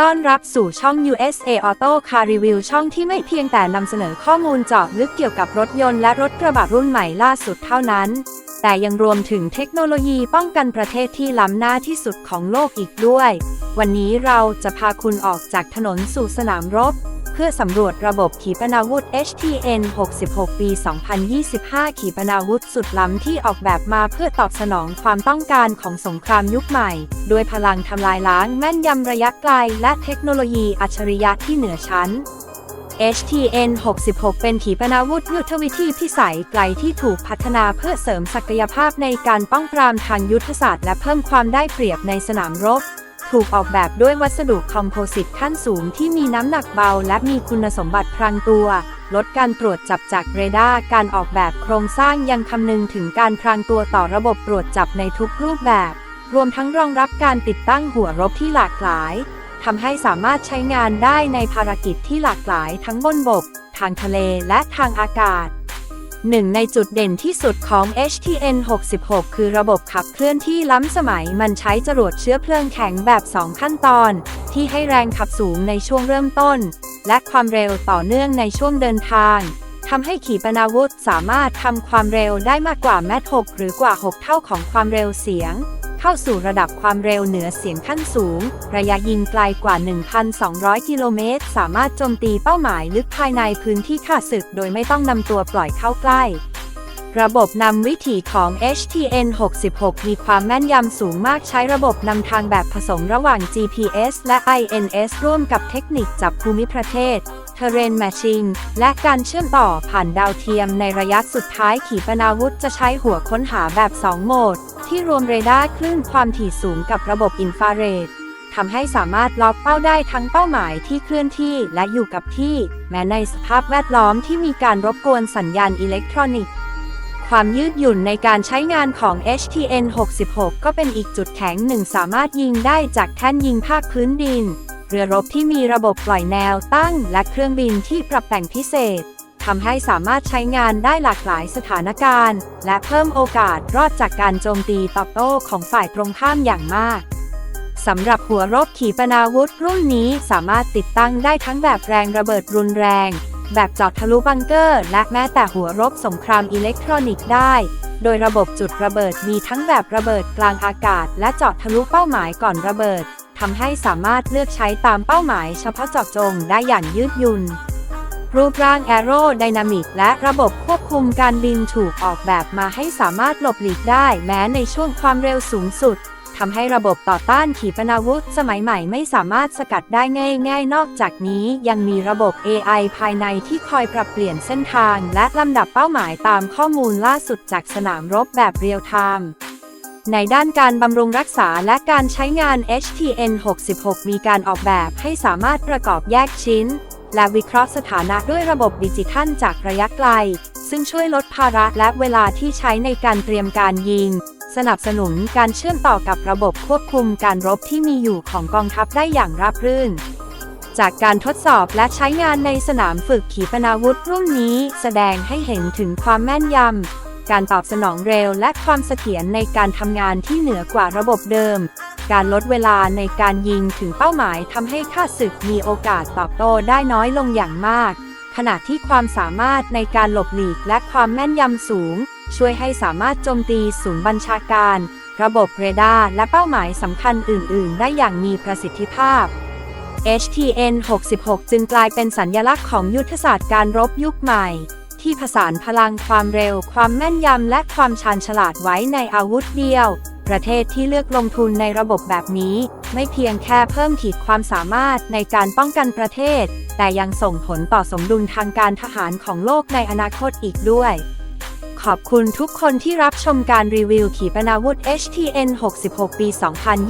ต้อนรับสู่ช่อง USA Auto Car Review ช่องที่ไม่เพียงแต่นำเสนอข้อมูลเจาะลึกเกี่ยวกับรถยนต์และรถกระบะรุ่นใหม่ล่าสุดเท่านั้น แต่ยังรวมถึงเทคโนโลยีป้องกันประเทศที่ล้ำหน้าที่สุดของโลกอีกด้วย วันนี้เราจะพาคุณออกจากถนนสู่สนามรบ เพื่อสำรวจระบบขีปนาวุธ HTN 66 ปี 2025 ขีปนาวุธสุดล้ำที่ออกแบบมาเพื่อตอบสนองความต้องการของสงครามยุคใหม่ด้วยพลังทำลายล้างแม่นยำระยะไกล และเทคโนโลยีอัจฉริยะที่เหนือชั้น HTN 66 เป็นขีปนาวุธยุทธวิธีพิสัยไกลที่ถูกพัฒนาเพื่อเสริมศักยภาพในการป้องปรามทางยุทธศาสตร์และเพิ่มความได้เปรียบในสนามรบ ถูกออกแบบด้วยวัสดุคอมโพสิตขั้นสูงที่มีน้ำหนักเบา และมีคุณสมบัติพรางตัว ลดการตรวจจับจากเรดาร์การออกแบบโครงสร้างยังคำนึงถึงการพรางตัวต่อระบบตรวจจับในทุกรูปแบบ รวมทั้งรองรับการติดตั้งหัวรบที่หลากหลายทำให้สามารถใช้งานได้ในภารกิจที่หลากหลายทั้งบนบก ทางทะเลและทางอากาศ หนึ่งในจุดเด่นที่สุดของ HTN 66 คือระบบขับเคลื่อนที่ล้ำสมัย มันใช้จรวดเชื้อเพลิงแข็งแบบ 2 ขั้นตอน ที่ให้แรงขับสูงในช่วงเริ่มต้น และความเร็วต่อเนื่องในช่วงเดินทางทำให้ขีปนาวุธสามารถทำความเร็วได้มากกว่าแมท6หรือกว่า 6 เท่าของความเร็วเสียง เข้าสู่ระดับความเร็วเหนือเสียงขั้นสูง ระยะยิงไกลกว่า 1,200 กิโลเมตร สามารถโจมตีเป้าหมายลึกภายในพื้นที่ข้าศึก โดยไม่ต้องนำตัวปล่อยเข้าใกล้ ระบบนำวิถีของ HTN 66 มีความแม่นยำสูงมากใช้ระบบนำทางแบบผสมระหว่าง GPS และ INS ร่วมกับเทคนิคจับภูมิประเทศ Terrain Matching และการเชื่อมต่อผ่านดาวเทียมในระยะสุดท้ายขีปนาวุธจะใช้หัวค้นหาแบบ 2 โหมด ที่รวมเรดาร์คลื่นความถี่สูงกับระบบอินฟราเรดทำให้สามารถล็อกเป้าได้ทั้งเป้าหมายที่เคลื่อนที่และอยู่กับที่ แม้ในสภาพแวดล้อมที่มีการรบกวนสัญญาณอิเล็กทรอนิกส์ ความยืดหยุ่นในการใช้งานของ HTN 66 ก็เป็นอีกจุดแข็งหนึ่งสามารถยิงได้จากแท่นยิงภาคพื้นดิน เรือรบที่มีระบบปล่อยแนวตั้งและเครื่องบินที่ปรับแต่งพิเศษ ทำให้สามารถใช้งานได้หลากหลายสถานการณ์ และเพิ่มโอกาสรอดจากการโจมตีตอบโต้ของฝ่ายตรงข้ามอย่างมากสำหรับหัวรบขีปนาวุธรุ่นนี้สามารถติดตั้งได้ทั้งแบบแรงระเบิดรุนแรง แบบเจอดทะลุบังเกอร์ และแม้แต่หัวรบสงครามอิเล็กทรอนิกส์ได้ โดยระบบจุดระเบิดมีทั้งแบบระเบิดกลางอากาศ และเจาะทะลุเป้าหมายก่อนระเบิดทำให้สามารถเลือกใช้ตามเป้าหมายเฉพาะเจาะจงได้อย่างยืดหยุ่น รูปร่างแอโรไดนามิกและระบบควบคุมการบินถูกออกแบบมาให้สามารถหลบหลีกได้แม้ในช่วงความเร็วสูงสุดทำให้ระบบต่อต้านขีปนาวุธสมัยใหม่ไม่สามารถสกัดได้ง่ายๆ นอกจากนี้ยังมีระบบ AI ภายในที่คอยปรับเปลี่ยนเส้นทาง และลำดับเป้าหมายตามข้อมูลล่าสุดจากสนามรบแบบเรียลไทม์ในด้านการบำรุงรักษาและการใช้งาน HTN 66 มีการออกแบบให้สามารถประกอบแยกชิ้น และวิเคราะห์สถานะด้วยระบบดิจิทัลจากระยะไกล ซึ่งช่วยลดภาระและเวลาที่ใช้ในการเตรียมการยิง สนับสนุนการเชื่อมต่อกับระบบควบคุมการรบที่มีอยู่ของกองทัพได้อย่างราบรื่น จากการทดสอบและใช้งานในสนามฝึกขีปนาวุธรุ่นนี้ แสดงให้เห็นถึงความแม่นยำการตอบสนองเร็วและความเสถียรในการทำงานที่เหนือกว่าระบบเดิม การลดเวลาในการยิงถึงเป้าหมายทำให้ข้าศึกมีโอกาสตอบโต้ได้น้อยลงอย่างมาก ขณะที่ความสามารถในการหลบหลีกและความแม่นยำสูง ช่วยให้สามารถโจมตีศูนย์บัญชาการ ระบบเรดาร์และเป้าหมายสำคัญอื่น ๆ ได้อย่างมีประสิทธิภาพ HTN 66 จึงกลายเป็นสัญญลักษณ์ของยุทธศาสตร์การรบยุคใหม่ ที่ผสานพลังความเร็ว ความแม่นยำและความชาญฉลาดไว้ในอาวุธเดียว ประเทศที่เลือกลงทุนในระบบแบบนี้ ไม่เพียงแค่เพิ่มขีดความสามารถในการป้องกันประเทศ แต่ยังส่งผลต่อสมดุลทางการทหารของโลกในอนาคตอีกด้วย ขอบคุณทุกคนที่รับชมการรีวิวขีปนาวุธ HTN 66 ปี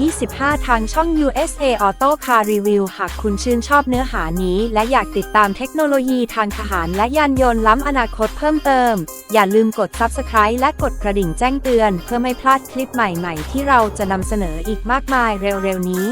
2025 ทางช่อง USA Auto Car Review หากคุณชื่นชอบเนื้อหานี้ และอยากติดตามเทคโนโลยีทางทหารและยานยนต์ล้ำอนาคตเพิ่มเติม อย่าลืมกด Subscribe และกดกระดิ่งแจ้งเตือน เพื่อไม่พลาดคลิปใหม่ๆ ที่เราจะนำเสนออีกมากมายเร็วๆนี้